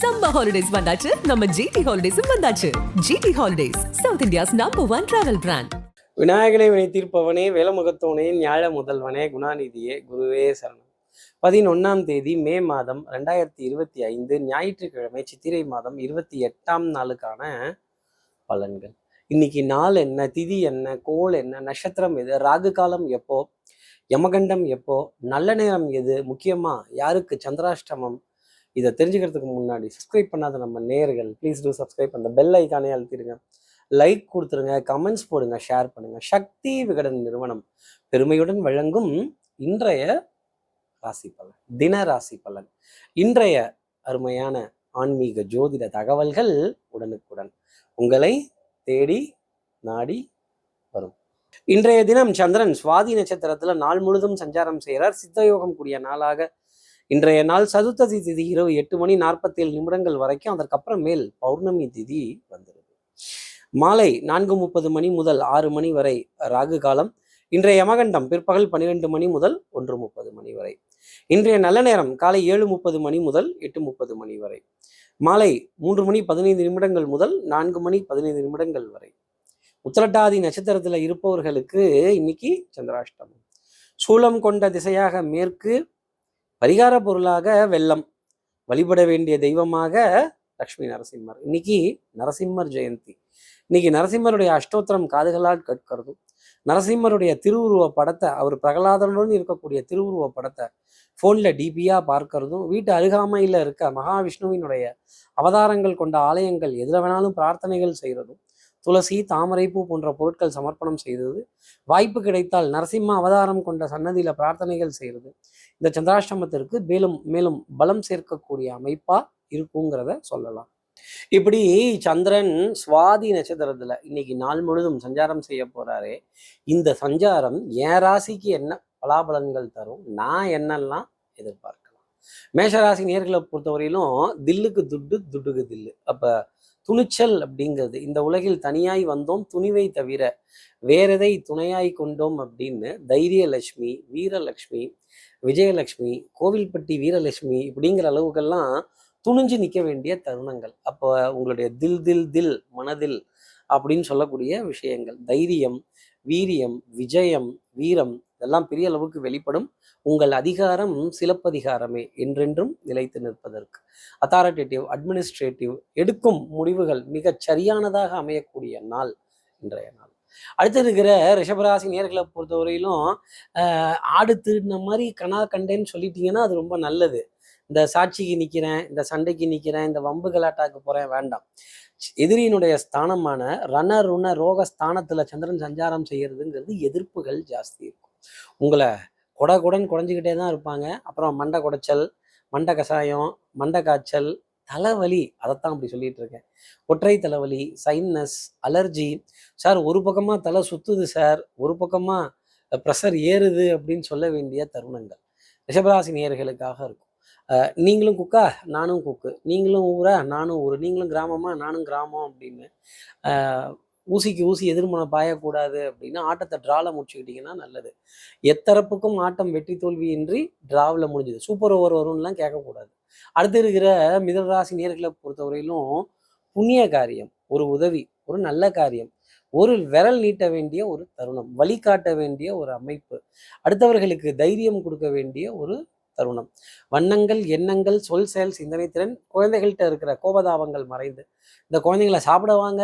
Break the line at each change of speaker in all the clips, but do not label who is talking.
Summer holidays வந்தாச்சு. நம்ம GT ஹாலிடேஸும் வந்தாச்சு. GT holidays South India's number one travel brand
விநாயகனை வினை தீர்ப்பவனே வேலமுகத்தோனே ஞாழ முதல்வனே குணாநிதியே குருவே சரணம். பதினொன்னாம் தேதி மே மாதம் ரெண்டாயிரத்தி இருபத்தி ஐந்து ஞாயிற்றுக்கிழமை சித்திரை மாதம் இருபத்தி எட்டாம் நாளுக்கான பலன்கள். இன்னைக்கு நாள் என்ன திதி என்ன கோள் என்ன நட்சத்திரம் எது ராகு காலம் எப்போ யமகண்டம் எப்போ நல்ல நேரம் எது முக்கியமா யாருக்கு சந்திராஷ்டமம் இதை தெரிஞ்சுக்கிறதுக்கு முன்னாடி சப்ஸ்கிரைப் பண்ணாத நம்ம நேர்கள் ப்ளீஸ் டூ சப்ஸ்கிரைப் அந்த பெல் ஐக்கானே அழுத்திடுங்க. லைக் கொடுத்துருங்க கமெண்ட்ஸ் போடுங்க ஷேர் பண்ணுங்க. சக்தி விகடன் நிறுவனம் பெருமையுடன் வழங்கும் இன்றைய ராசி பலன் தின ராசி பலன். இன்றைய அருமையான ஆன்மீக ஜோதிட தகவல்கள் உடனுக்குடன் உங்களை தேடி நாடி வரும். இன்றைய தினம் சந்திரன் சுவாதி நட்சத்திரத்துல நாள் முழுதும் சஞ்சாரம் செய்கிறார். சித்தயோகம் கூடிய நாளாக இன்றைய நாள் சதுர்த்ததி திதி இரவு எட்டு மணி நாற்பத்தேழு நிமிடங்கள் வரைக்கும் அதற்கப்புறம் மேல் பௌர்ணமி திதி வந்துடுது மாலை நான்கு முப்பது மணி முதல் ஆறு மணி வரை ராகு காலம் இன்றைய யமகண்டம் பிற்பகல் பன்னிரெண்டு மணி முதல் ஒன்று முப்பது மணி வரை இன்றைய நல்ல நேரம் காலை ஏழு முப்பது மணி முதல் எட்டு முப்பது மணி வரை மாலை மூன்று மணி பதினைந்து நிமிடங்கள் முதல் நான்கு மணி பதினைந்து நிமிடங்கள் வரை. உத்திரட்டாதி நட்சத்திரத்துல இருப்பவர்களுக்கு இன்னைக்கு சந்திராஷ்டமம். சூலம் கொண்ட திசையாக மேற்கு பரிகார பொருளாக வெள்ளம். வழிபட வேண்டிய தெய்வமாக லக்ஷ்மி நரசிம்மர். இன்னைக்கு நரசிம்மர் ஜெயந்தி. இன்னைக்கு நரசிம்மருடைய அஷ்டோத்திரம் காதுகளால் கேட்கிறதும் நரசிம்மருடைய திருவுருவ படத்தை அவர் பிரகலாதனுடன் இருக்கக்கூடிய திருவுருவ படத்தை ஃபோனில் டிபியாக பார்க்கறதும் வீட்டு அருகாமையில் இருக்க மகாவிஷ்ணுவினுடைய அவதாரங்கள் கொண்ட ஆலயங்கள் எதில் வேணாலும் பிரார்த்தனைகள் செய்கிறதும் துளசி தாமரைப்பூ போன்ற பொருட்கள் சமர்ப்பணம் செய்தது. வாய்ப்பு கிடைத்தால் நரசிம்ம அவதாரம் கொண்ட சன்னதியில் பிரார்த்தனைகள் செய்கிறது இந்த சந்திராஷ்டமத்திற்கு மேலும் மேலும் பலம் சேர்க்கக்கூடிய அமைப்பா இருக்குங்கிறத சொல்லலாம். இப்படி சந்திரன் சுவாதி நட்சத்திரத்துல இன்னைக்கு நாள் முழுதும் சஞ்சாரம் செய்ய போறாரே இந்த சஞ்சாரம் என் ராசிக்கு என்ன பலாபலன்கள் தரும் நான் என்னெல்லாம் எதிர்பார்க்கலாம்? மேஷராசி நேர்களை பொறுத்தவரையிலும் தில்லுக்கு துட்டு துட்டுக்கு தில்லு. அப்ப துணிச்சல் அப்படிங்கிறது. இந்த உலகில் தனியாய் வந்தோம் துணிவை தவிர வேறெதை துணையாய் கொண்டோம் அப்படின்னு தைரியலட்சுமி வீரலட்சுமி விஜயலட்சுமி கோவில்பட்டி வீரலட்சுமி இப்படிங்கிற அளவுக்கெல்லாம் துணிஞ்சு நிற்க வேண்டிய தருணங்கள். அப்போ உங்களுடைய தில் தில் தில் மனதில் அப்படின்னு சொல்லக்கூடிய விஷயங்கள். தைரியம் வீரியம் விஜயம் வீரம் இதெல்லாம் பெரிய அளவுக்கு வெளிப்படும். உங்கள் அதிகாரம் சிலப்பதிகாரமே என்றென்றும் நிலைத்து நிற்பதற்கு. அத்தாரிட்டேட்டிவ் அட்மினிஸ்ட்ரேட்டிவ் எடுக்கும் முடிவுகள் மிகச் சரியானதாக அமையக்கூடிய நாள் இன்றைய நாள். அடுத்து இருக்கிற ரிஷபராசி நேர்களை பொறுத்தவரையிலும் ஆஹ், ஆடு திருடின மாதிரி கனா கண்டேன்னு சொல்லிட்டீங்கன்னா அது ரொம்ப நல்லது. இந்த சாட்சிக்கு நிற்கிறேன் இந்த சண்டைக்கு நிற்கிறேன் இந்த வம்பு கலாட்டாக்கு போகிறேன் வேண்டாம். எதிரியினுடைய ஸ்தானமான ரண ருண ரோக ஸ்தானத்தில் சந்திரன் சஞ்சாரம் செய்யறதுங்கிறது எதிர்ப்புகள் ஜாஸ்தி இருக்கும் உங்களை குட குடன் குறைஞ்சிக்கிட்டே தான் இருப்பாங்க. அப்புறம் மண்டை குடைச்சல் மண்டை கசாயம் மண்டை காய்ச்சல் தலைவலி அதைத்தான் அப்படி சொல்லிட்டு இருக்கேன். ஒற்றை தலைவலி சைன்னஸ் அலர்ஜி. சார் ஒரு பக்கமாக தலை சுத்துது சார் ஒரு பக்கமாக ப்ரெஷர் ஏறுது அப்படின்னு சொல்ல வேண்டிய தருணங்கள். ரிஷபராசி நேர்களுக்காக இருக்கும். நீங்களும் குக்கா நானும் குக்கு. நீங்களும் ஊரா நானும் ஊர். நீங்களும் கிராமமா நானும் கிராமம் அப்படின்னு ஊசிக்கு ஊசி எதிர்மனை பாயக்கூடாது அப்படின்னா ஆட்டத்தை ட்ராவில் முடிச்சுக்கிட்டிங்கன்னா நல்லது. எத்தரப்புக்கும் ஆட்டம் வெற்றி தோல்வியின்றி டிராவில் முடிஞ்சுது. சூப்பர் ஓவர் வரும்லாம் கேட்கக்கூடாது. அடுத்து இருக்கிற மிதனராசி நேர்களை பொறுத்தவரையிலும் புண்ணிய காரியம் ஒரு உதவி ஒரு நல்ல காரியம் ஒரு விரல் நீட்ட வேண்டிய ஒரு தருணம் வழிகாட்ட வேண்டிய ஒரு அமைப்பு அடுத்தவர்களுக்கு தைரியம் கொடுக்க வேண்டிய ஒரு தருணம். வண்ணங்கள் எண்ணங்கள் சொல் செயல் சிந்தனை திறன் குழந்தைகள்கிட்ட இருக்கிற கோபதாபங்கள் மறைந்து இந்த குழந்தைங்களை சாப்பிட வாங்க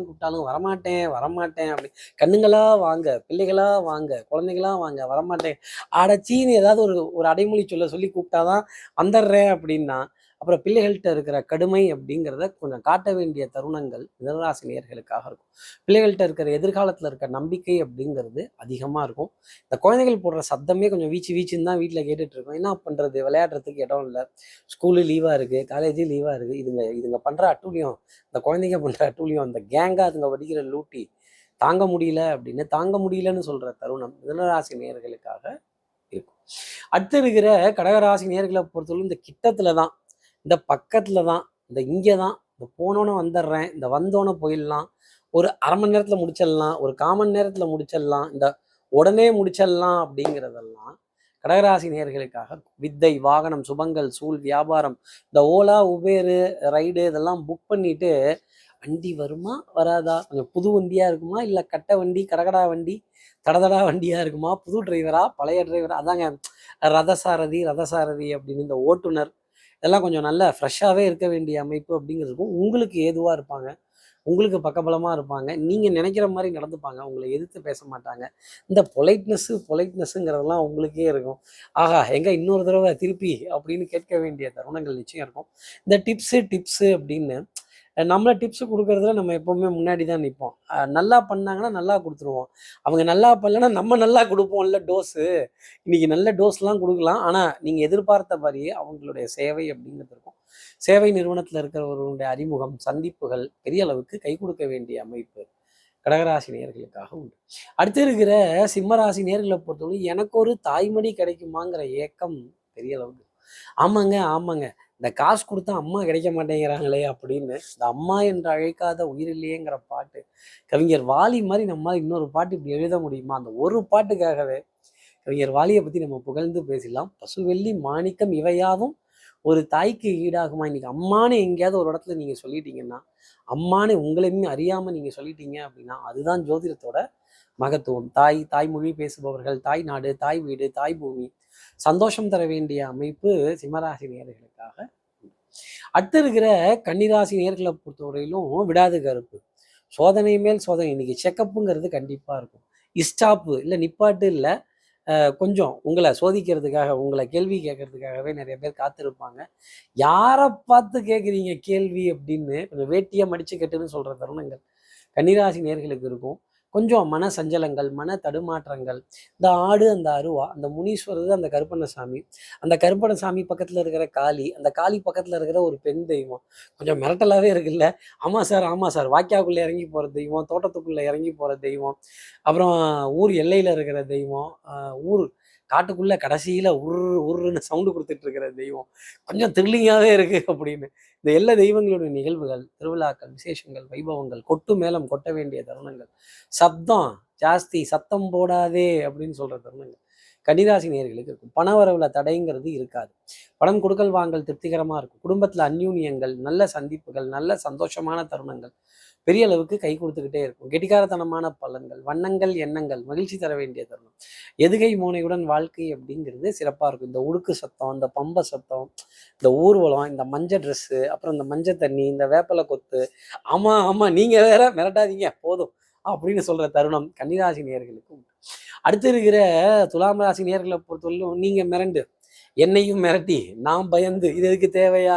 கூப்பிட்டாலும் வரமாட்டேன் வரமாட்டேன் அப்படி கண்ணுங்களா வாங்க பிள்ளைகளா வாங்க குழந்தைங்களா வாங்க வரமாட்டேன். அடச்சின்னு ஏதாவது ஒரு ஒரு அடைமொழி சொல்ல சொல்லி கூப்பிட்டாதான் வந்துடுறேன் அப்படின்னா அப்புறம் பிள்ளைகள்கிட்ட இருக்கிற கடுமை அப்படிங்கிறத கொஞ்சம் காட்ட வேண்டிய தருணங்கள் மிதனராசினியர்களுக்காக இருக்கும். பிள்ளைகள்கிட்ட இருக்கிற எதிர்காலத்தில் இருக்க நம்பிக்கை அப்படிங்கிறது அதிகமாக இருக்கும். இந்த குழந்தைகள் போடுற சத்தமே கொஞ்சம் வீச்சு வீச்சுன்னு தான் வீட்டில் கேட்டுட்டு இருக்கோம். என்ன பண்ணுறது விளையாடுறதுக்கு இடம் இல்லை. ஸ்கூலு லீவாக இருக்குது காலேஜு லீவாக இருக்குது இதுங்க இதுங்க பண்ணுற அட்டூழியம் இந்த குழந்தைங்க பண்ணுற அட்டூழியம் அந்த கேங்காக அதுங்க வடிக்கிற லூட்டி தாங்க முடியல அப்படின்னு தாங்க முடியலன்னு சொல்கிற தருணம் மிதனராசி நேயர்களுக்காக இருக்கும். அடுத்து இருக்கிற கடகராசி நேர்களை பொறுத்தவரை இந்த கிட்டத்துல தான் இந்த பக்கத்துல தான் இந்த இங்கே தான் இந்த போனோன்னு வந்துடுறேன் இந்த வந்தோன்னே போயிடலாம் ஒரு அரை மணி நேரத்தில் முடிச்சிடலாம் ஒரு கால் மணி நேரத்தில் முடிச்சிடலாம் இந்த உடனே முடிச்சிடலாம் அப்படிங்கிறதெல்லாம் கடகராசி நேர்களுக்காக வித்தை வாகனம் சுபங்கள் சூழ் வியாபாரம் இந்த ஓலா உபேரு ரைடு இதெல்லாம் புக் பண்ணிட்டு வண்டி வருமா வராதா? கொஞ்சம் புது வண்டியாக இருக்குமா? இல்லை கட்டை வண்டி கடகடா வண்டி தடதடா வண்டியாக இருக்குமா? புது டிரைவரா பழைய டிரைவரா அதாங்க ரதசாரதி ரதசாரதி அப்படின்னு இந்த ஓட்டுநர் இதெல்லாம் கொஞ்சம் நல்ல ஃப்ரெஷ்ஷாகவே இருக்க வேண்டிய அமைப்பு அப்படிங்கிறதுக்கும் உங்களுக்கு ஏதுவாக இருப்பாங்க. உங்களுக்கு பக்கபலமாக இருப்பாங்க. நீங்கள் நினைக்கிற மாதிரி நடந்துப்பாங்க. உங்களை எதிர்த்து பேச மாட்டாங்க. இந்த பொலைட்னஸ்ஸு பொலைட்னஸ்ஸுங்கிறதெல்லாம் உங்களுக்கே இருக்கும். ஆஹா எங்கே இன்னொரு தடவை திருப்பி அப்படின்னு கேட்க வேண்டிய தருணங்கள் நிச்சயம் இருக்கும். இந்த டிப்ஸு டிப்ஸு அப்படின்னு நம்மளை டிப்ஸ் கொடுக்கறதுல நம்ம எப்போவுமே முன்னாடி தான் நிற்போம் நல்லா பண்ணாங்கன்னா நல்லா கொடுத்துருவோம். அவங்க நல்லா பண்ணலன்னா நம்ம நல்லா கொடுப்போம்ல டோஸு இன்னைக்கு நல்ல டோஸ்லாம் கொடுக்கலாம். ஆனால் நீங்கள் எதிர்பார்த்த மாதிரியே அவங்களுடைய சேவை அப்படிங்கிறது இருக்கும். சேவை நிறுவனத்தில் இருக்கிறவர்களுடைய அறிமுகம் சந்திப்புகள் பெரிய அளவுக்கு கை கொடுக்க வேண்டிய அமைப்பு கடகராசி நேர்களுக்காக உண்டு. அடுத்து இருக்கிற சிம்மராசி நேர்களை பொறுத்தவரை எனக்கு ஒரு தாய்மடி கிடைக்குமாங்கிற ஏக்கம் பெரிய அளவுக்கு ஆமாங்க ஆமாங்க. இந்த காசு கொடுத்தா அம்மா கிடைக்க மாட்டேங்கிறாங்களே அப்படின்னு இந்த அம்மா என்று அழைக்காத உயிரில்லையேங்கிற பாட்டு. கவிஞர் வாலி மாதிரி நம்மளால் இன்னொரு பாட்டு இப்படி எழுத முடியுமா? அந்த ஒரு பாட்டுக்காகவே கவிஞர் வாலியை பற்றி நம்ம புகழ்ந்து பேசலாம் பசுவெள்ளி மாணிக்கம் இவையாவும் ஒரு தாய்க்கு ஈடாகுமா? இன்னைக்கு அம்மானு எங்கேயாவது ஒரு இடத்துல நீங்கள் சொல்லிட்டீங்கன்னா அம்மானு உங்களையுமே அறியாமல் நீங்கள் சொல்லிட்டீங்க அப்படின்னா அதுதான் ஜோதிடத்தோட மகத்துவம். தாய் தாய்மொழி பேசுபவர்கள் தாய் நாடு தாய் வீடு தாய் பூமி சந்தோஷம் தர வேண்டிய அமைப்பு சிம்மராசி நேர்களுக்காக அடுத்து இருக்கிற கன்னிராசி நேர்களை பொறுத்தவரையிலும் விடாது கருப்பு. சோதனை மேல் சோதனை. இன்னைக்கு செக்கப்புங்கிறது கண்டிப்பாக இருக்கும். இஸ்டாப்பு இல்லை நிப்பாட்டு இல்லை கொஞ்சம் உங்களை சோதிக்கிறதுக்காக உங்களை கேள்வி கேட்கறதுக்காகவே நிறைய பேர் காத்திருப்பாங்க. யாரை பார்த்து கேட்குறீங்க கேள்வி அப்படின்னு கொஞ்சம் வேட்டியை மடிச்சு கெட்டுன்னு சொல்கிற தருணங்கள் கன்னிராசி நேர்களுக்கு இருக்கும். கொஞ்சம் மன சஞ்சலங்கள் மன தடுமாற்றங்கள். இந்த ஆடு அந்த அருவா அந்த முனீஸ்வரர் அந்த கருப்பண்ணசாமி. அந்த கருப்பண்ணசாமி பக்கத்தில் இருக்கிற காளி அந்த காளி பக்கத்தில் இருக்கிற ஒரு பெண் தெய்வம். கொஞ்சம் மிரட்டலாகவே இருக்குல்ல. ஆமாம் சார் ஆமாம் சார். வாக்கியாவுக்குள்ளே இறங்கி போகிற தெய்வம் தோட்டத்துக்குள்ளே இறங்கி போகிற தெய்வம். அப்புறம் ஊர் எல்லையில் இருக்கிற தெய்வம் ஊர் காட்டுக்குள்ளே கடைசியில் உரு உருன்னு சவுண்டு கொடுத்துட்டு இருக்கிற தெய்வம். கொஞ்சம் த்ரில்லிங்காகவே இருக்குது அப்படின்னு. இந்த எல்லா தெய்வங்களுடைய நிகழ்வுகள் திருவிழாக்கள் விசேஷங்கள் வைபவங்கள் கொட்டு மேலம் கொட்ட வேண்டிய தருணங்கள் சப்தம் ஜாஸ்தி சத்தம் போடாதே அப்படின்னு சொல்கிற தருணங்கள். கன்னிராசி நேர்களுக்கு இருக்கும். பண வரவுல தடைங்கிறது இருக்காது. பணம் கொடுக்கல் வாங்கல் திருப்திகரமாக இருக்கும். குடும்பத்தில் அந்யூன்யங்கள் நல்ல சந்திப்புகள் நல்ல சந்தோஷமான தருணங்கள் பெரிய அளவுக்கு கை கொடுத்துக்கிட்டே இருக்கும். கெட்டிக்காரத்தனமான பலன்கள் வண்ணங்கள் எண்ணங்கள் மகிழ்ச்சி தர வேண்டிய தருணம். எதுகை மோனையுடன் வாழ்க்கை அப்படிங்கிறது சிறப்பாக இருக்கும். இந்த உடுக்கு சத்தம் இந்த பம்பை சத்தம் இந்த ஊர்வலம் இந்த மஞ்சள் ட்ரெஸ்ஸு அப்புறம் இந்த மஞ்சள் தண்ணி இந்த வேப்பலை கொத்து. ஆமாம் ஆமாம் நீங்கள் வேற மிரட்டாதீங்க. போதும். அப்படின்னு சொல்கிற தருணம் கன்னிராசி நேயர்களுக்கு உண்டு. அடுத்து இருக்கிற துலாம் ராசி நேர்களை பொறுத்தவரையிலும் நீங்கள் மிரண்டு என்னையும் மிரட்டி நான் பயந்து இது எதுக்கு தேவையா?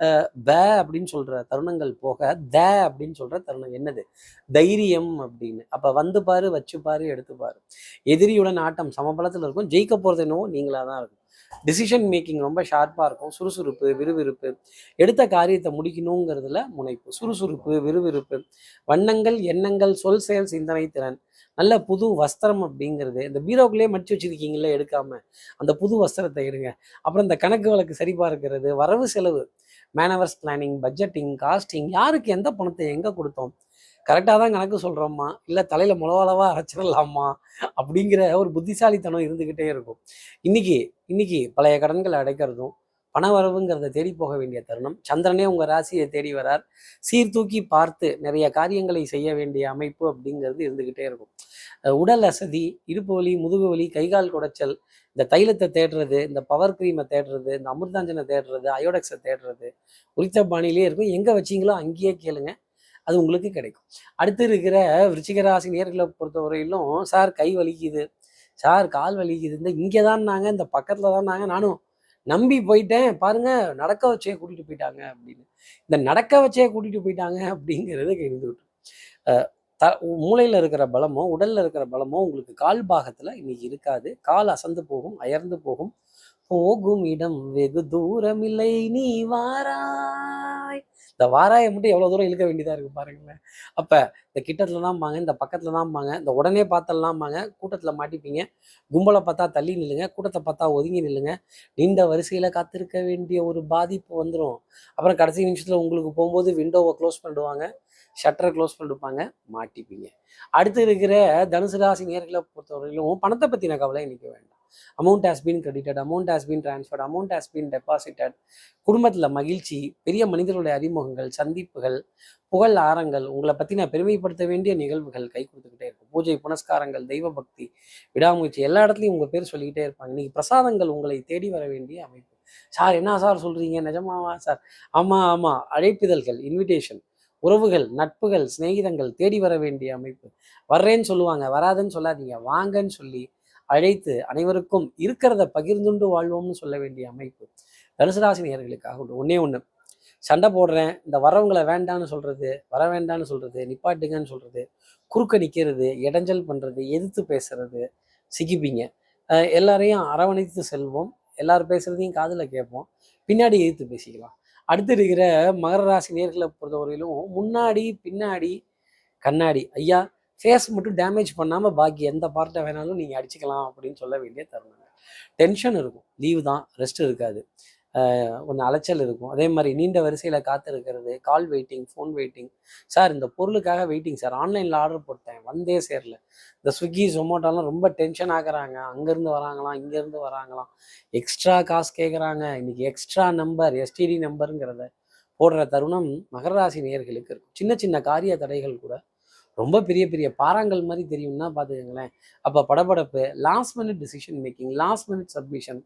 அஹ் ப அப்படின்னு சொல்ற தருணங்கள் போக த அப்படின்னு சொல்ற தருணம் என்னது? தைரியம் அப்படின்னு. அப்ப வந்து பாரு வச்சு பாரு எடுத்து பாரு. எதிரியுடன் ஆட்டம் சமபலத்தில் இருக்கும் ஜெயிக்க போறது என்னவோ நீங்களா தான் இருக்கும். டிசிஷன் மேக்கிங் ரொம்ப ஷார்ப்பாக இருக்கும். சுறுசுறுப்பு விறுவிறுப்பு. எடுத்த காரியத்தை முடிக்கணுங்கிறதுல முனைப்பு. சுறுசுறுப்பு விறுவிறுப்பு. வண்ணங்கள் எண்ணங்கள் சொல் செயல் சிந்தனை திறன். நல்ல புது வஸ்திரம் அப்படிங்கிறது இந்த பீரோக்குள்ளேயே மடிச்சு வச்சிருக்கீங்களே எடுக்காம. அந்த புது வஸ்திரத்தை எடுங்க. அப்புறம் இந்த கணக்கு வழக்கு சரி பார்க்கிறது வரவு செலவு. மேனவர்ஸ் பிளானிங் பட்ஜெட்டிங் காஸ்டிங் யாருக்கு எந்த பணத்தை எங்கே கொடுத்தோம்? கரெக்டாக தான் கணக்கு சொல்கிறோம்மா இல்லை தலையில் முளவளவா அரைச்சிடலாமா? அப்படிங்கிற ஒரு புத்திசாலித்தனம் இருந்துக்கிட்டே இருக்கும். இன்னைக்கு இன்னைக்கு பழைய கடன்களை அடைக்கிறதும் பண வரவுங்கிறத தேடி போக வேண்டிய தருணம். சந்திரனே உங்கள் ராசியை தேடி வரார். சீர்தூக்கி பார்த்து நிறைய காரியங்களை செய்ய வேண்டிய அமைப்பு அப்படிங்கிறது இருந்துக்கிட்டே இருக்கும். உடல் அசதி இடுப்பு வலி முதுகு வலி கைகால் குடைச்சல் இந்த தைலத்தை தேடுறது இந்த பவர் க்ரீமை தேடுறது இந்த அமிர்தாஞ்சனை தேடுறது அயோடெக்ஸை தேடுறது உரித்த பாணியிலே இருக்கும். எங்கே வச்சீங்களோ அங்கேயே கேளுங்க. அது உங்களுக்கு கிடைக்கும். அடுத்து இருக்கிற விருச்சிகராசி நேர்களை பொறுத்த பொறுத்தவரையிலும் சார் கை வலிக்குது. சார் கால் வலிக்குது. இந்த இங்கே தான் நாங்கள் இந்த பக்கத்தில் தான் நாங்கள் நானும் நம்பி போயிட்டேன். பாருங்க நடக்க வச்சே கூட்டிட்டு போயிட்டாங்க அப்படின்னு. இந்த நடக்க வச்சே கூட்டிட்டு போயிட்டாங்க அப்படிங்கிறது இருந்துகிட்டு த மூளையில் இருக்கிற பலமோ உடல்ல இருக்கிற பலமோ உங்களுக்கு கால் பாகத்துல இன்னைக்கு இருக்காது. கால் அசந்து போகும் அயர்ந்து போகும். போகும் இடம் வெகு தூரமில்லை. நீ வாராய். இந்த வாராயை மட்டும் எவ்வளோ தூரம் இழுக்க வேண்டியதாக இருக்கு பாருங்களேன். அப்போ இந்த கிட்டத்தில் தான் பாங்க இந்த பக்கத்தில் தான் பாங்க இந்த உடனே பார்த்தலாம் பாங்க மாட்டிப்பீங்க. கும்பலை பார்த்தா தள்ளி நில்லுங்க கூட்டத்தை பார்த்தா ஒதுங்கி நில்லுங்க. நீண்ட வரிசையில் காத்திருக்க வேண்டிய ஒரு பாதிப்பு வந்துடும் அப்புறம் கடைசி நிமிஷத்தில் உங்களுக்கு போகும்போது விண்டோவை க்ளோஸ் பண்ணிடுவாங்க. ஷட்டரை க்ளோஸ் பண்ணிருப்பாங்க. மாட்டிப்பீங்க. அடுத்து இருக்கிற தனுசு ராசி நேர்களை பொறுத்தவரையிலும் பணத்தை பற்றின கவலை இன்னைக்கு வேண்டாம். Amount has been credited amount has been transferred amount has been deposited குடும்பத்தில் மகிழ்ச்சி பெரிய மனிதர்களுடைய அறிமுகங்கள் சந்திப்புகள் புகழ் ஆரங்கள் உங்களை பற்றி நான் பெருமைப்படுத்த வேண்டிய நிகழ்வுகள் கை கொடுத்துக்கிட்டே இருக்கும். பூஜை புனஸ்காரங்கள் தெய்வ பக்தி விடாமுயற்சி எல்லா இடத்துலையும் உங்கள் பேர் சொல்லிக்கிட்டே இருப்பாங்க. இன்னைக்கு பிரசாதங்கள் உங்களை தேடி வர வேண்டிய அமைப்பு. சார் என்ன சார் சொல்கிறீங்க நிஜமாவா சார்? ஆமாம் ஆமாம் அழைப்பிதழ்கள் இன்விடேஷன் உறவுகள் நட்புகள் சிநேகிதங்கள் தேடி வர வேண்டிய அமைப்பு. வர்றேன்னு சொல்லுவாங்க வராதுன்னு சொல்லாதீங்க. வாங்கன்னு சொல்லி அழைத்து அனைவருக்கும் இருக்கிறத பகிர்ந்துண்டு வாழ்வோம்னு சொல்ல வேண்டிய அமைப்பு தனுசுராசினியர்களுக்காக உண்டு. ஒன்றே ஒன்று சண்டை போடுறேன் இந்த வரவங்களை வேண்டான்னு சொல்கிறது வர வேண்டான்னு சொல்கிறது நிப்பாட்டுங்கன்னு சொல்கிறது குறுக்க நிற்கிறது இடைஞ்சல் பண்ணுறது எதிர்த்து பேசுறது சிக்கிப்பீங்க. எல்லாரையும் அரவணைத்து செல்வோம். எல்லாரும் பேசுகிறதையும் காதில் கேட்போம். பின்னாடி எதிர்த்து பேசிக்கலாம். அடுத்து இருக்கிற மகர ராசி நேர்களை பொறுத்தவரையிலும் முன்னாடி பின்னாடி கண்ணாடி. ஐயா ஃபேஸ் மட்டும் டேமேஜ் பண்ணாமல் பாக்கி எந்த பார்ட்டை வேணாலும் நீங்கள் அடிச்சுக்கலாம் அப்படின்னு சொல்ல வேண்டிய தருணங்க டென்ஷன் இருக்கும். லீவு தான். ரெஸ்ட் இருக்காது. ஒன்று அலைச்சல் இருக்கும். அதே மாதிரி நீண்ட வரிசையில் காத்து இருக்கிறது call waiting phone waiting sir இந்த பொருளுக்காக வெயிட்டிங் சார் ஆன்லைனில் ஆர்டர் போட்டேன். வந்தே சேரல. இந்த ஸ்விக்கி ஜொமோட்டோலாம் ரொம்ப டென்ஷன் ஆகுறாங்க அங்கேருந்து வராங்களாம் இங்கேருந்து வராங்களாம். எக்ஸ்ட்ரா காசு கேட்குறாங்க இன்னைக்கு எக்ஸ்ட்ரா நம்பர் எஸ்டிடி நம்பருங்கிறத போடுற தருணம் மகர ராசி இருக்கும். சின்ன சின்ன காரிய தடைகள் கூட ரொம்ப பெரிய பெரிய பாறாங்கல் மாதிரி தெரியும்னா பார்த்துக்கங்களேன் அப்போ படபடப்பு last minute decision making last minute submission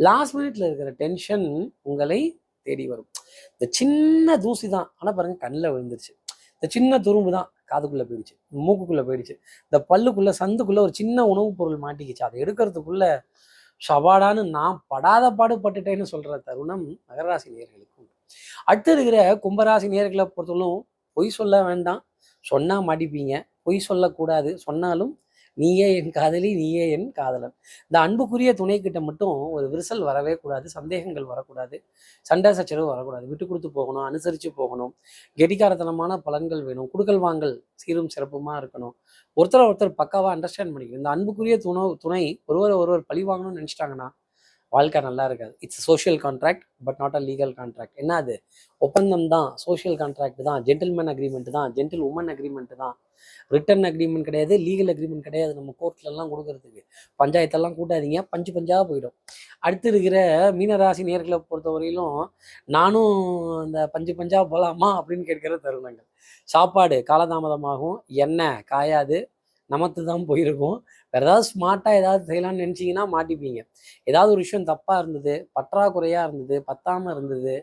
last மினிட்ல இருக்கிற டென்ஷன் உங்களை தேடி வரும். இந்த சின்ன தூசி தான். ஆனால் பாருங்க கண்ணில் விழுந்துருச்சு. இந்த சின்ன துரும்பு தான் காதுக்குள்ளே போயிடுச்சு மூக்குக்குள்ளே போயிடுச்சு. இந்த பல்லுக்குள்ளே சந்துக்குள்ளே ஒரு சின்ன உணவுப் பொருள் மாட்டிக்கிச்சு. அதை எடுக்கிறதுக்குள்ள சவாடான்னு நான் படாத பாடுபட்டுட்டேன்னு சொல்கிற தருணம் மகராசி நேர்களுக்கு உண்டு. அடுத்து இருக்கிற கும்பராசி நேர்களை பொறுத்தவரைக்கும் பொய் சொல்ல வேண்டாம். சொன்னால் மாட்டிப்பீங்க பொய் சொல்லக்கூடாது. சொன்னாலும் நீயே என் காதலி நீயே என் காதலன். இந்த அன்புக்குரிய துணை கிட்ட மட்டும் ஒரு விரிசல் வரவே கூடாது. சந்தேகங்கள் வரக்கூடாது. சண்டை சச்சரவு வரக்கூடாது. விட்டு கொடுத்து போகணும் அனுசரித்து போகணும். கெடிகாரத்தனமான பலன்கள் வேணும். குடுக்கல் வாங்கல் சீரும் சிறப்புமா இருக்கணும். ஒருத்தர் ஒருத்தர் பக்காவாக அண்டர்ஸ்டாண்ட் பண்ணிக்கணும். இந்த அன்புக்குரிய துணை துணை ஒருவர் ஒருவர் பழி வாங்கணும்னு நினச்சிட்டாங்கன்னா வாழ்க்கை நல்லா இருக்காது. It's social contract but not a legal contract என்ன அது? ஒப்பந்தம் தான் சோஷியல் கான்ட்ராக்ட் தான் ஜென்டில்மேன் அக்ரிமெண்ட் தான் ஜென்டில் உமன் அக்ரிமெண்ட் தான். ரிட்டர்ன் அக்ரிமெண்ட் கிடையாது லீகல் அக்ரிமெண்ட் கிடையாது நம்ம கோர்ட்லலாம் கொடுக்கறதுக்கு. பஞ்சாயத்தெல்லாம் கூட்டாதீங்க பஞ்சு பஞ்சாக போயிடும். அடுத்து இருக்கிற மீனராசி நேர்களை பொறுத்தவரையிலும் நானும் அந்த பஞ்சு பஞ்சாக போகலாமா அப்படின்னு கேட்கிற தருணங்கள். சாப்பாடு காலதாமதமாகும் எண்ணெய் காயாது நமத்து தான் போயிருக்கும். வேறு ஏதாவது ஸ்மார்ட்டாக ஏதாவது செய்யலாம்னு நினச்சிங்கன்னா மாட்டிப்பீங்க. ஏதாவது ஒரு விஷயம் தப்பாக இருந்தது பற்றாக்குறையாக இருந்தது பத்தாமல் இருந்தது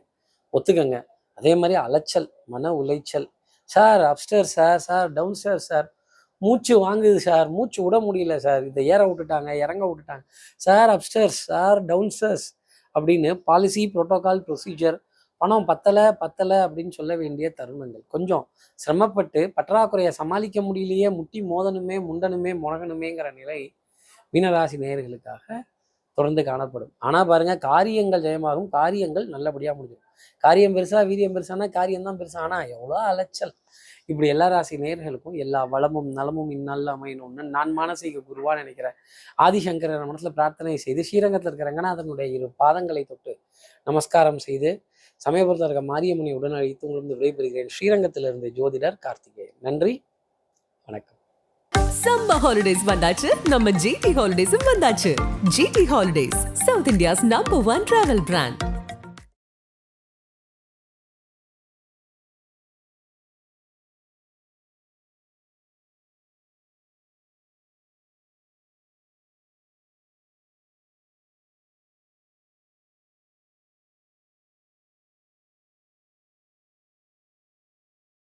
ஒத்துக்கங்க. அதே மாதிரி அலைச்சல் மன உளைச்சல். Sir upstair sir sir down stair sir. மூச்சு வாங்குது சார் மூச்சு விட முடியல சார். இதை ஏற விட்டுட்டாங்க இறங்க விட்டுட்டாங்க. சார் அப்ஸ்டர்ஸ் சார் டவுன்ஸ்டர்ஸ் அப்படின்னு பாலிசி ப்ரோட்டோகால் ப்ரொசீஜர் பணம் பத்தலை பத்தலை அப்படின்னு சொல்ல வேண்டிய தருணங்கள். கொஞ்சம் சிரமப்பட்டு பற்றாக்குறையை சமாளிக்க முடியலையே முட்டி மோதனுமே முண்டனுமே முழகணுமேங்கிற நிலை மீனராசி நேயர்களுக்காக தொடர்ந்து காணப்படும். ஆனால் பாருங்க காரியங்கள் ஜெயமாகும் காரியங்கள் நல்லபடியாக முடிஞ்சிடும். காரியம் பெருசா வீரியம் பெருசானா காரியம் தான் பெருசா? ஆனால் எவ்வளோ அலைச்சல். இப்படி எல்லா ராசி நேயர்களுக்கும் எல்லா வளமும் நலமும் இந்நாளில் அமையணும்னு நான் மானசீக குருவா நினைக்கிறேன். ஆதிசங்கரன் மனசுல பிரார்த்தனை செய்து ஸ்ரீரங்கத்தில் இருக்கிற ரங்கநாதனுடைய இரு பாதங்களை தொட்டு நமஸ்காரம் செய்து சமயபுரத்தில் இருக்க மாரியம்மனை உடன் அழைத்து உங்களுக்கு விடைபெறுகிறேன். ஸ்ரீரங்கத்திலிருந்து ஜோதிடர் கார்த்திகேயன். நன்றி. வணக்கம்.
சம்மர் ஹாலிடேஸ் வந்தாச்சு. நம்ம ஜிடி ஹாலிடேஸும் வந்தாச்சு. GT holidays South India's number one travel brand